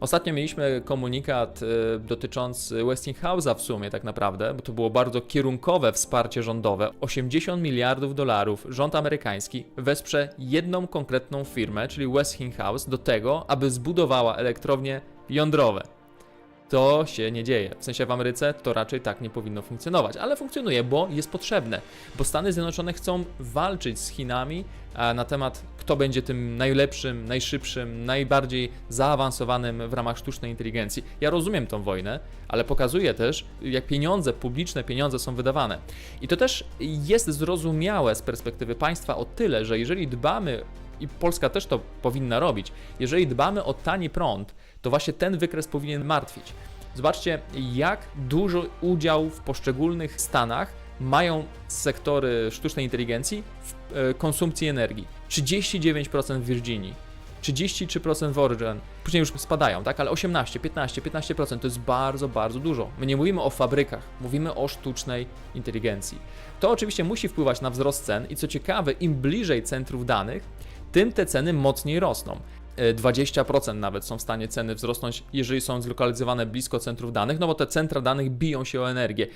Ostatnio mieliśmy komunikat e, dotyczący Westinghouse'a w sumie tak naprawdę, bo to było bardzo kierunkowe wsparcie rządowe. 80 miliardów dolarów rząd amerykański wesprze jedną konkretną firmę, czyli Westinghouse, do tego, aby zbudowała elektrownie jądrowe. To się nie dzieje. W sensie w Ameryce to raczej tak nie powinno funkcjonować, ale funkcjonuje, bo jest potrzebne. Bo Stany Zjednoczone chcą walczyć z Chinami na temat, kto będzie tym najlepszym, najszybszym, najbardziej zaawansowanym w ramach sztucznej inteligencji. Ja rozumiem tą wojnę, ale pokazuje też, jak pieniądze, publiczne pieniądze są wydawane. I to też jest zrozumiałe z perspektywy państwa o tyle, że jeżeli dbamy i Polska też to powinna robić. Jeżeli dbamy o tani prąd, to właśnie ten wykres powinien martwić. Zobaczcie, jak duży udział w poszczególnych stanach mają sektory sztucznej inteligencji w e, konsumpcji energii. 39% w Virginii, 33% w Oregon, później już spadają, tak? Ale 18, 15, 15% to jest bardzo, bardzo dużo. My nie mówimy o fabrykach, mówimy o sztucznej inteligencji. To oczywiście musi wpływać na wzrost cen i co ciekawe, im bliżej centrów danych, tym te ceny mocniej rosną. E, 20% nawet są w stanie ceny wzrosnąć, jeżeli są zlokalizowane blisko centrów danych, no bo te centra danych biją się o energię.